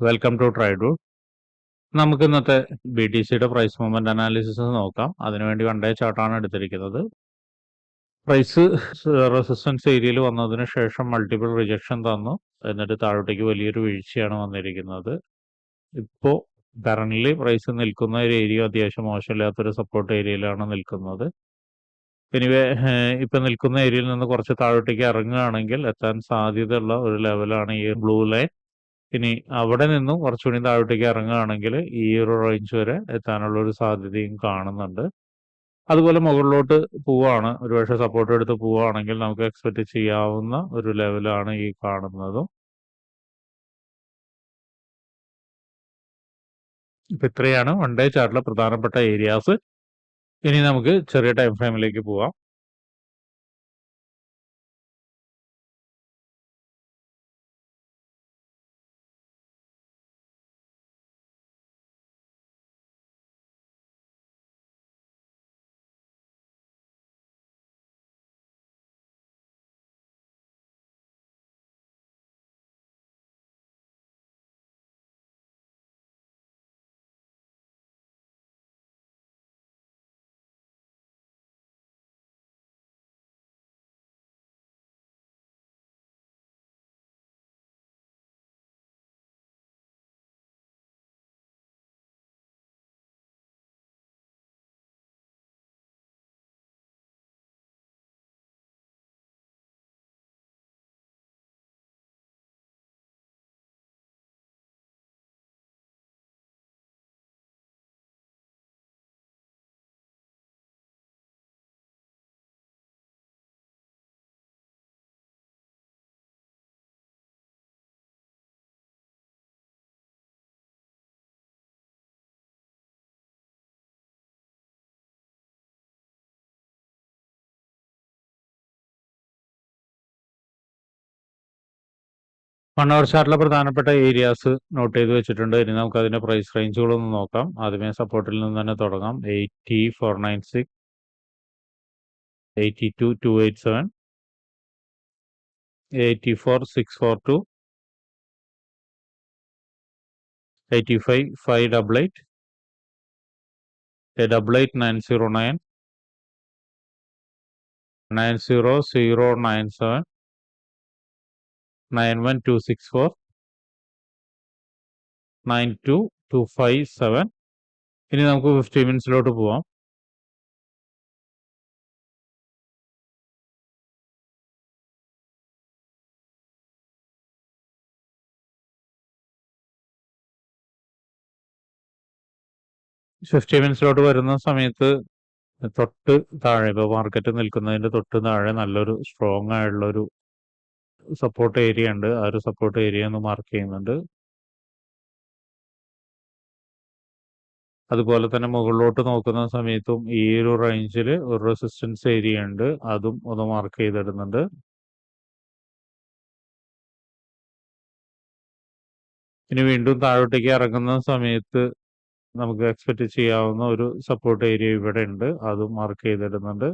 Welcome to ട്രൈഡു നമുക്ക് ഇന്നത്തെ B T സിയുടെ പ്രൈസ് മൂവ്മെന്റ് അനാലിസിസ് നോക്കാം. അതിനുവേണ്ടി വണ്ടേ ചാർട്ടാണ് എടുത്തിരിക്കുന്നത്. പ്രൈസ് റെസിസ്റ്റൻസ് ഏരിയയിൽ വന്നതിന് ശേഷം മൾട്ടിപ്പിൾ റിജക്ഷൻ തന്നു. എന്നിട്ട് താഴോട്ടേക്ക് വലിയൊരു വീഴ്ചയാണ് വന്നിരിക്കുന്നത്. ഇപ്പോൾ കറന്റ് പ്രൈസ് നിൽക്കുന്ന ഒരു ഏരിയ അത്യാവശ്യം മോശമില്ലാത്തൊരു സപ്പോർട്ട് ഏരിയയിലാണ് നിൽക്കുന്നത്. എനിവേ ഇപ്പം നിൽക്കുന്ന ഏരിയയിൽ നിന്ന് കുറച്ച് താഴോട്ടേക്ക് ഇറങ്ങുകയാണെങ്കിൽ എത്താൻ സാധ്യതയുള്ള ഒരു ലെവലാണ് ഈ ബ്ലൂ ലൈൻ ഇനി അവിടെ നിന്നും കുറച്ചുകൂടി താഴോട്ടേക്ക് ഇറങ്ങുകയാണെങ്കിൽ ഈ ഒരു റേഞ്ച് വരെ എത്താനുള്ള ഒരു സാധ്യതയും കാണുന്നുണ്ട്. അതുപോലെ മുകളിലോട്ട് പോവാണ് ഒരുപക്ഷെ സപ്പോർട്ട് എടുത്ത് പോവുകയാണെങ്കിൽ നമുക്ക് എക്സ്പെക്ട് ചെയ്യാവുന്ന ഒരു ലെവലാണ് ഈ കാണുന്നതും. ഇപ്പൊ ഇത്രയാണ്. വൺ ഡേ ചാർട്ടിലെ പ്രധാനപ്പെട്ട ഏരിയാസ് ഇനി നമുക്ക് ചെറിയ ടൈം ഫ്രെയിമിലേക്ക് പോവാം. അവർ ചാർട്ടിലെ പ്രധാനപ്പെട്ട ഏരിയാസ് നോട്ട് ചെയ്ത് വെച്ചിട്ടുണ്ട്. ഇനി നമുക്ക് അതിന്റെ പ്രൈസ് റേഞ്ചുകളൊന്ന് നോക്കാം. ആദ്യമേ സപ്പോർട്ടിൽ നിന്ന് തന്നെ തുടങ്ങാം. Eighty four nine six eighty two two eight seven eighty four six four two eighty five five double eight double eight nine zero nine nine zero zero nine seven nine one two six four nine two two five seven. ഇനി നമുക്ക് fifty മിനിറ്റ്സിലോട്ട് പോവാം. Fifty മിനിറ്റ്സിലോട്ട് വരുന്ന സമയത്ത് തൊട്ട് താഴെ ഇപ്പോൾ market നിൽക്കുന്നതിന്റെ തൊട്ട് താഴെ നല്ലൊരു സ്ട്രോങ് ആയിട്ടുള്ള ഒരു സപ്പോർട്ട് ഏരിയ ഉണ്ട്. ആ ഒരു സപ്പോർട്ട് ഏരിയ ഒന്ന് മാർക്ക് ചെയ്യുന്നുണ്ട്. അതുപോലെ തന്നെ മുകളിലോട്ട് നോക്കുന്ന സമയത്തും ഈ ഒരു റേഞ്ചിൽ ഒരു റെസിസ്റ്റൻസ് ഏരിയ ഉണ്ട്. അതും ഒന്ന് മാർക്ക് ചെയ്തിടുന്നുണ്ട്. ഇനി വീണ്ടും താഴോട്ടേക്ക് ഇറങ്ങുന്ന സമയത്ത് നമുക്ക് എക്സ്പെക്ട് ചെയ്യാവുന്ന ഒരു സപ്പോർട്ട് ഏരിയ ഇവിടെ ഉണ്ട്. അതും മാർക്ക് ചെയ്തിടുന്നുണ്ട്.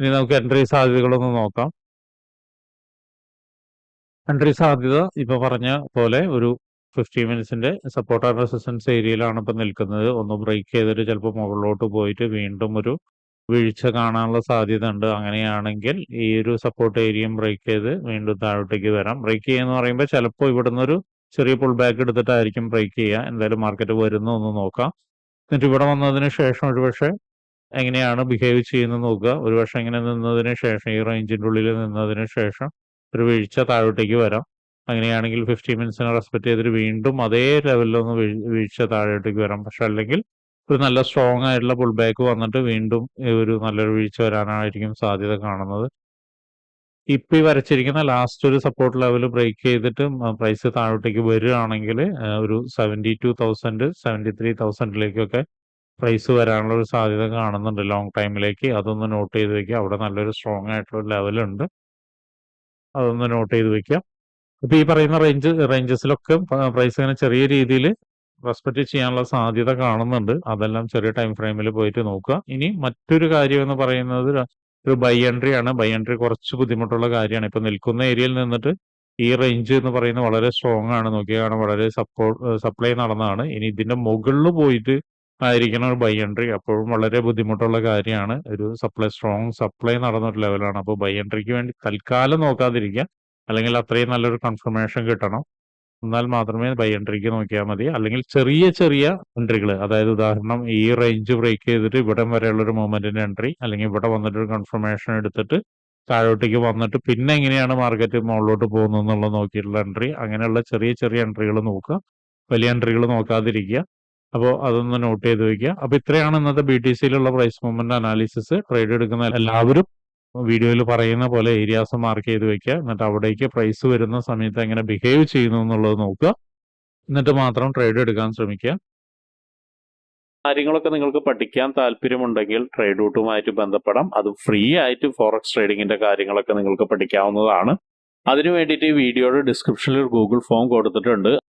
ഇനി നമുക്ക് എൻട്രി സാധ്യതകളൊന്ന് നോക്കാം. എൻട്രി സാധ്യത ഇപ്പൊ പറഞ്ഞ പോലെ ഒരു ഫിഫ്റ്റി മിനിറ്റ്സിന്റെ സപ്പോർട്ട് ആൻഡ് റെസിസ്റ്റൻസ് ഏരിയയിലാണ് ഇപ്പൊ നിൽക്കുന്നത്. ഒന്ന് ബ്രേക്ക് ചെയ്തിട്ട് ചിലപ്പോൾ മുകളിലോട്ട് പോയിട്ട് വീണ്ടും ഒരു വീഴ്ച കാണാനുള്ള സാധ്യത ഉണ്ട് അങ്ങനെയാണെങ്കിൽ ഈ ഒരു സപ്പോർട്ട് ഏരിയയും ബ്രേക്ക് ചെയ്ത് വീണ്ടും താഴോട്ടേക്ക് വരാം. ബ്രേക്ക് ചെയ്യുന്ന പറയുമ്പോൾ ചിലപ്പോൾ ഇവിടുന്ന് ഒരു ചെറിയ പുൾ ബാക്ക് എടുത്തിട്ടായിരിക്കും ബ്രേക്ക് ചെയ്യുക. എന്തായാലും മാർക്കറ്റ് വരുന്നു ഒന്ന് നോക്കാം. എന്നിട്ട് ഇവിടെ വന്നതിന് ശേഷം ഒരുപക്ഷെ എങ്ങനെയാണ് ബിഹേവ് ചെയ്യുന്നത് നോക്കുക. ഒരുപക്ഷെ ഇങ്ങനെ നിന്നതിന് ശേഷം ഈ റേഞ്ചിന്റെ ഉള്ളിൽ നിന്നതിന് ശേഷം ഒരു വീഴ്ച താഴോട്ടേക്ക് വരാം. അങ്ങനെയാണെങ്കിൽ ഫിഫ്റ്റി മിനിറ്റ്സിനെ റെസ്പെക്ട് ചെയ്തിട്ട് വീണ്ടും അതേ ലെവലിലൊന്ന് വീഴ്ച താഴോട്ടേക്ക് വരാം. പക്ഷെ അല്ലെങ്കിൽ ഒരു നല്ല സ്ട്രോങ് ആയിട്ടുള്ള പുൾ ബാക്ക് വന്നിട്ട് വീണ്ടും ഒരു നല്ലൊരു വീഴ്ച വരാനായിരിക്കും സാധ്യത കാണുന്നത്. ഇപ്പം ഈ വരച്ചിരിക്കുന്ന ലാസ്റ്റ് ഒരു സപ്പോർട്ട് ലെവൽ ബ്രേക്ക് ചെയ്തിട്ട് പ്രൈസ് താഴോട്ടേക്ക് വരികയാണെങ്കിൽ ഒരു seventy two thousand seventy three തൗസൻഡിലേക്കൊക്കെ price വരാനുള്ള ഒരു സാധ്യത കാണുന്നുണ്ട് ലോങ് ടൈമിലേക്ക് അതൊന്ന് നോട്ട് ചെയ്ത് വെക്കുക. അവിടെ നല്ലൊരു സ്ട്രോങ് ആയിട്ടുള്ള ലെവലുണ്ട് അതൊന്ന് നോട്ട് ചെയ്ത് വെക്കാം ഇപ്പൊ ഈ പറയുന്ന റേഞ്ച് റേഞ്ചസിലൊക്കെ പ്രൈസ് ഇങ്ങനെ ചെറിയ രീതിയിൽ റെസ്പെക്ട് ചെയ്യാനുള്ള സാധ്യത കാണുന്നുണ്ട്. അതെല്ലാം ചെറിയ ടൈം ഫ്രെയിമിൽ പോയിട്ട് നോക്കുക. ഇനി മറ്റൊരു കാര്യം എന്ന് പറയുന്നത് ഒരു ബൈ എൻട്രി ആണ്. ബൈ എൻട്രി കുറച്ച് ബുദ്ധിമുട്ടുള്ള കാര്യമാണ്. ഇപ്പൊ നിൽക്കുന്ന ഏരിയയിൽ നിന്നിട്ട് ഈ റേഞ്ച് എന്ന് പറയുന്നത് വളരെ സ്ട്രോങ് ആണ്. നോക്കിയാൽ കാരണം വളരെ സപ്പോർട്ട് സപ്ലൈ നടന്നതാണ്. ഇനി ഇതിന്റെ മുകളിൽ പോയിട്ട് ആയിരിക്കണം ഒരു ബൈ എൻട്രി അപ്പോഴും വളരെ ബുദ്ധിമുട്ടുള്ള കാര്യമാണ്. ഒരു സപ്ലൈ സ്ട്രോങ് സപ്ലൈ നടന്ന ഒരു ലെവലാണ് അപ്പോൾ ബൈ എൻട്രിക്ക് വേണ്ടി തൽക്കാലം നോക്കാതിരിക്കുക. അല്ലെങ്കിൽ അത്രയും നല്ലൊരു കൺഫർമേഷൻ കിട്ടണം. എന്നാൽ മാത്രമേ ബൈ എൻട്രിക്ക് നോക്കിയാൽ മതി. അല്ലെങ്കിൽ ചെറിയ ചെറിയ എൻട്രികൾ അതായത് ഉദാഹരണം ഈ റേഞ്ച് ബ്രേക്ക് ചെയ്തിട്ട് ഇവിടം വരെയുള്ള ഒരു മൂവ്മെന്റിന്റെ എൻട്രി അല്ലെങ്കിൽ ഇവിടെ വന്നിട്ട് ഒരു കൺഫർമേഷൻ എടുത്തിട്ട് താഴോട്ടേക്ക് വന്നിട്ട് പിന്നെ എങ്ങനെയാണ് മാർക്കറ്റ് മുകളിലോട്ട് പോകുന്നത് എന്നുള്ളത് നോക്കിയിട്ടുള്ള എൻട്രി അങ്ങനെയുള്ള ചെറിയ ചെറിയ എൻട്രികൾ നോക്കുക. വലിയ എൻട്രികൾ നോക്കാതിരിക്കുക. അപ്പോൾ അതൊന്ന് നോട്ട് ചെയ്ത് വെക്കുക. അപ്പോൾ ഇത്രയാണ് ഇന്നത്തെ ബി ടി സിയിലുള്ള പ്രൈസ് മൂവ്മെന്റ് അനാലിസിസ് ട്രേഡ് എടുക്കുന്ന എല്ലാവരും വീഡിയോയിൽ പറയുന്ന പോലെ ഏരിയാസ് മാർക്ക് ചെയ്ത് വെക്കുക. എന്നിട്ട് അവിടേക്ക് പ്രൈസ് വരുന്ന സമയത്ത് എങ്ങനെ ബിഹേവ് ചെയ്യുന്നു എന്നുള്ളത് നോക്കുക. എന്നിട്ട് മാത്രം ട്രേഡ് എടുക്കാൻ ശ്രമിക്കുക. കാര്യങ്ങളൊക്കെ നിങ്ങൾക്ക് പഠിക്കാൻ താല്പര്യമുണ്ടെങ്കിൽ ട്രേഡ് റൂട്ടുമായിട്ട് ബന്ധപ്പെടാം. അത് ഫ്രീ ആയിട്ട് ഫോറക്സ് ട്രേഡിങ്ങിന്റെ കാര്യങ്ങളൊക്കെ നിങ്ങൾക്ക് പഠിക്കാവുന്നതാണ്. അതിനു വേണ്ടിയിട്ട് ഈ വീഡിയോയുടെ ഡിസ്ക്രിപ്ഷനിൽ ഒരു ഗൂഗിൾ ഫോം കൊടുത്തിട്ടുണ്ട്.